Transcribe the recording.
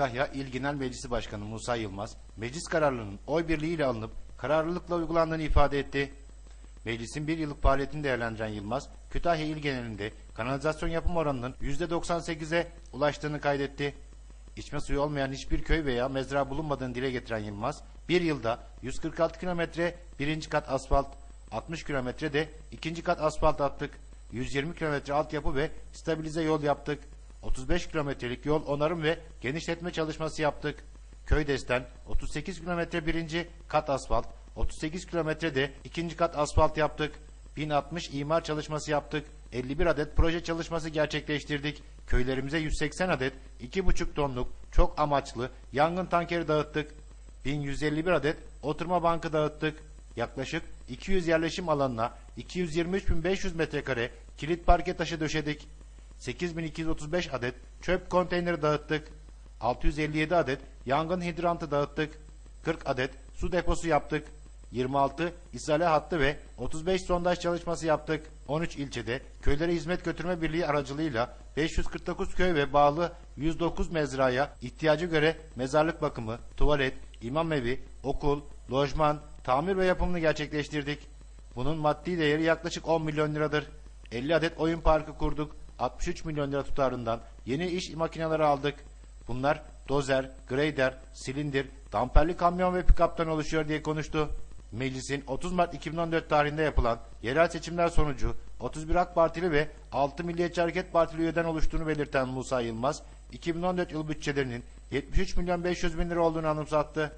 Kütahya İl Genel Meclisi Başkanı Musa Yılmaz, meclis kararlarının oy birliğiyle alınıp kararlılıkla uygulandığını ifade etti. Meclisin bir yıllık faaliyetini değerlendiren Yılmaz, Kütahya il genelinde kanalizasyon yapım oranının %98'e ulaştığını kaydetti. İçme suyu olmayan hiçbir köy veya mezra bulunmadığını dile getiren Yılmaz, bir yılda 146 kilometre birinci kat asfalt, 60 kilometre de ikinci kat asfalt attık. 120 kilometre altyapı ve stabilize yol yaptık. 35 kilometrelik yol onarım ve genişletme çalışması yaptık. Köydesten 38 kilometre birinci kat asfalt, 38 kilometre de ikinci kat asfalt yaptık. 1060 imar çalışması yaptık. 51 adet proje çalışması gerçekleştirdik. Köylerimize 180 adet 2,5 tonluk çok amaçlı yangın tankeri dağıttık. 1151 adet oturma bankı dağıttık. Yaklaşık 200 yerleşim alanına 223.500 metrekare kilit parke taşı döşedik. 8235 adet çöp konteyneri dağıttık. 657 adet yangın hidrantı dağıttık. 40 adet su deposu yaptık. 26 isale hattı ve 35 sondaj çalışması yaptık. 13 ilçede köylere hizmet götürme birliği aracılığıyla 549 köy ve bağlı 109 mezraya ihtiyacı göre mezarlık bakımı, tuvalet, imam evi, okul, lojman, tamir ve yapımını gerçekleştirdik. Bunun maddi değeri yaklaşık 10 milyon liradır. 50 adet oyun parkı kurduk. 63 milyon lira tutarından yeni iş makineleri aldık. Bunlar dozer, grader, silindir, damperli kamyon ve pikaptan oluşuyor diye konuştu. Meclisin 30 Mart 2014 tarihinde yapılan yerel seçimler sonucu 31 AK Partili ve 6 Milliyetçi Hareket Partili üyeden oluştuğunu belirten Musa Yılmaz, 2014 yıl bütçelerinin 73 milyon 500 bin lira olduğunu anımsattı.